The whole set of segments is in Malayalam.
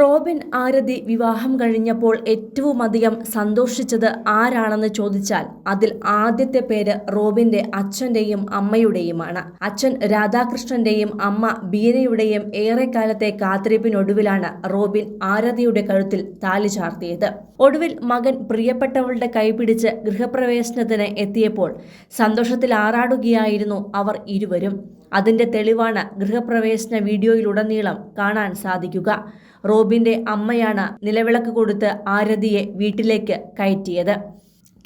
റോബിൻ ആരതി വിവാഹം കഴിഞ്ഞപ്പോൾ ഏറ്റവും അധികം സന്തോഷിച്ചത് ആരാണെന്ന് ചോദിച്ചാൽ അതിൽ ആദ്യത്തെ പേര് റോബിന്റെ അച്ഛന്റെയും അമ്മയുടെയുമാണ്. അച്ഛൻ രാധാകൃഷ്ണന്റെയും അമ്മ ബീനയുടെയും ഏറെക്കാലത്തെ കാത്തിരിപ്പിനൊടുവിലാണ് റോബിൻ ആരതിയുടെ കഴുത്തിൽ താലി ചാർത്തിയത്. ഒടുവിൽ മകൻ പ്രിയപ്പെട്ടവളുടെ കൈപിടിച്ച് ഗൃഹപ്രവേശനത്തിന് എത്തിയപ്പോൾ സന്തോഷത്തിൽ ആറാടുകയായിരുന്നു അവർ ഇരുവരും. അതിന്റെ തെളിവാണ് ഗൃഹപ്രവേശന വീഡിയോയിലുടനീളം കാണാൻ സാധിക്കുക. റോബിന്റെ അമ്മയാണ് നിലവിളക്ക് കൊടുത്ത് ആരതിയെ വീട്ടിലേക്ക് കയറ്റിയത്.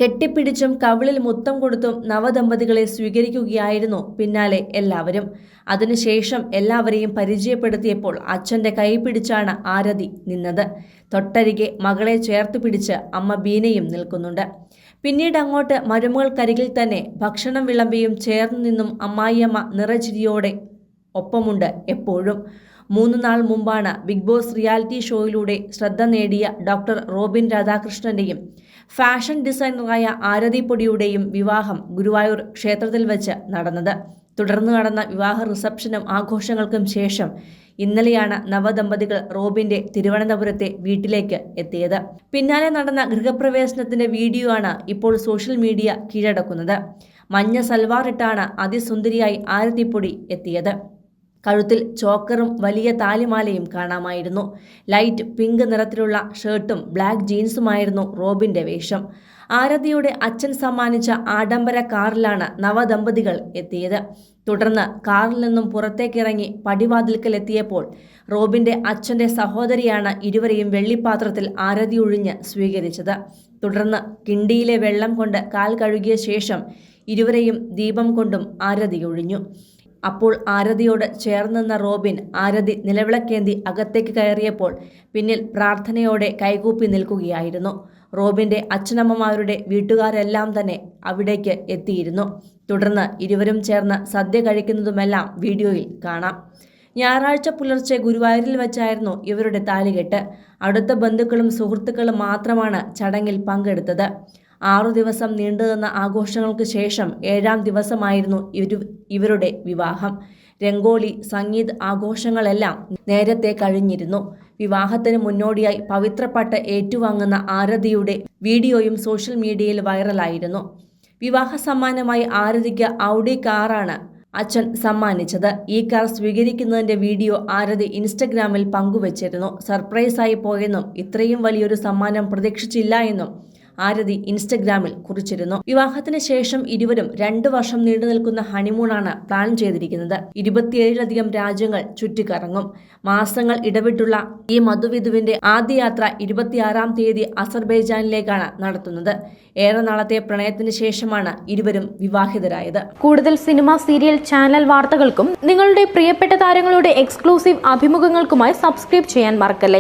കെട്ടിപ്പിടിച്ചും കവിളിൽ മുത്തം കൊടുത്തും നവദമ്പതികളെ സ്വീകരിക്കുകയായിരുന്നു പിന്നാലെ എല്ലാവരും. അതിനുശേഷം എല്ലാവരെയും പരിചയപ്പെടുത്തിയപ്പോൾ അച്ഛന്റെ കൈ പിടിച്ചാണ് ആരതി നിന്നത്. തൊട്ടരികെ മകളെ ചേർത്ത് പിടിച്ച് അമ്മ ബീനയും നിൽക്കുന്നുണ്ട്. പിന്നീട് അങ്ങോട്ട് മരുമകൾക്കരികിൽ തന്നെ ഭക്ഷണം വിളമ്പിയും ചേർന്നു നിന്നും അമ്മായിയമ്മ നിറചിരിയോടെ ഒപ്പമുണ്ട് എപ്പോഴും. മൂന്ന് നാൾ മുമ്പാണ് ബിഗ് ബോസ് റിയാലിറ്റി ഷോയിലൂടെ ശ്രദ്ധ നേടിയ ഡോക്ടർ റോബിൻ രാധാകൃഷ്ണന്റെയും ഫാഷൻ ഡിസൈനറായ ആരതി പൊടിയുടെയും വിവാഹം ഗുരുവായൂർ ക്ഷേത്രത്തിൽ വെച്ച് നടന്നത്. തുടർന്ന് നടന്ന വിവാഹ റിസപ്ഷനും ആഘോഷങ്ങൾക്കും ശേഷം ഇന്നലെയാണ് നവദമ്പതികൾ റോബിന്റെ തിരുവനന്തപുരത്തെ വീട്ടിലേക്ക് എത്തിയത്. പിന്നാലെ നടന്ന ഗൃഹപ്രവേശനത്തിന്റെ വീഡിയോ ആണ് ഇപ്പോൾ സോഷ്യൽ മീഡിയ കീഴടക്കുന്നത്. മഞ്ഞ സൽവാറിട്ടാണ് അതിസുന്ദരിയായി ആരതിപ്പൊടി എത്തിയത്. കഴുത്തിൽ ചോക്കറും വലിയ താലിമാലയും കാണാമായിരുന്നു. ലൈറ്റ് പിങ്ക് നിറത്തിലുള്ള ഷർട്ടും ബ്ലാക്ക് ജീൻസുമായിരുന്നു റോബിന്റെ വേഷം. ആരതിയുടെ അച്ഛൻ സമ്മാനിച്ച ആഡംബര കാറിലാണ് നവദമ്പതികൾ എത്തിയത്. തുടർന്ന് കാറിൽ നിന്നും പുറത്തേക്കിറങ്ങി പടിവാതിൽക്കൽ എത്തിയപ്പോൾ റോബിന്റെ അച്ഛന്റെ സഹോദരിയാണ് ഇരുവരെയും വെള്ളിപ്പാത്രത്തിൽ ആരതി ഒഴിഞ്ഞ് സ്വീകരിച്ചത്. തുടർന്ന് കിണ്ടിയിലെ വെള്ളം കൊണ്ട് കാൽ കഴുകിയ ശേഷം ഇരുവരെയും ദീപം കൊണ്ടും ആരതി ഒഴിഞ്ഞു. അപ്പോൾ ആരതിയോട് ചേർന്നെന്ന റോബിൻ ആരതി നിലവിളക്കേന്തി അകത്തേക്ക് കയറിയപ്പോൾ പിന്നിൽ പ്രാർത്ഥനയോടെ കൈകൂപ്പി നിൽക്കുകയായിരുന്നു. റോബിന്റെ അച്ഛനമ്മമാരുടെ വീട്ടുകാരെല്ലാം തന്നെ അവിടേക്ക് എത്തിയിരുന്നു. തുടർന്ന് ഇരുവരും ചേർന്ന് സദ്യ കഴിക്കുന്നതുമെല്ലാം വീഡിയോയിൽ കാണാം. ഞായറാഴ്ച പുലർച്ചെ ഗുരുവായൂരിൽ വെച്ചായിരുന്നു ഇവരുടെ താലികെട്ട്. അടുത്ത ബന്ധുക്കളും സുഹൃത്തുക്കളും മാത്രമാണ് ചടങ്ങിൽ പങ്കെടുത്തത്. ആറു ദിവസം നീണ്ടുനിന്ന ആഘോഷങ്ങൾക്ക് ശേഷം ഏഴാം ദിവസമായിരുന്നു ഇവരു ഇവരുടെ വിവാഹം. രംഗോലി സംഗീത് ആഘോഷങ്ങളെല്ലാം നേരത്തെ കഴിഞ്ഞിരുന്നു. വിവാഹത്തിന് മുന്നോടിയായി പവിത്രപ്പട്ട് ഏറ്റുവാങ്ങുന്ന ആരതിയുടെ വീഡിയോയും സോഷ്യൽ മീഡിയയിൽ വൈറലായിരുന്നു. വിവാഹ സമ്മാനമായി ആരതിക്ക് ഔഡി കാറാണ് അച്ഛൻ സമ്മാനിച്ചത്. ഈ കാർ സ്വീകരിക്കുന്നതിന്റെ വീഡിയോ ആരതി ഇൻസ്റ്റഗ്രാമിൽ പങ്കുവച്ചിരുന്നു. സർപ്രൈസായി പോയെന്നും ഇത്രയും വലിയൊരു സമ്മാനം പ്രതീക്ഷിച്ചില്ല എന്നും ആരതി ഇൻസ്റ്റഗ്രാമിൽ കുറിച്ചിരുന്നു. വിവാഹത്തിന് ശേഷം ഇരുവരും രണ്ടു വർഷം നീണ്ടു നിൽക്കുന്ന ഹണിമൂണാണ് പ്ലാൻ ചെയ്തിരിക്കുന്നത്. ഇരുപത്തിയേഴിലധികം രാജ്യങ്ങൾ ചുറ്റിക്കറങ്ങും. മാസങ്ങൾ ഇടവിട്ടുള്ള ഈ മധുവിധുവിന്റെ ആദ്യ യാത്ര ഇരുപത്തിയാറാം തീയതി അസർബൈജാനിലേക്കാണ് നടത്തുന്നത്. ഏറെ നാളത്തെ പ്രണയത്തിന് ശേഷമാണ് ഇരുവരും വിവാഹിതരായത്. കൂടുതൽ സിനിമ സീരിയൽ ചാനൽ വാർത്തകൾക്കും നിങ്ങളുടെ പ്രിയപ്പെട്ട താരങ്ങളുടെ എക്സ്ക്ലൂസീവ് അഭിമുഖങ്ങൾക്കുമായി സബ്സ്ക്രൈബ് ചെയ്യാൻ മറക്കല്ലേ?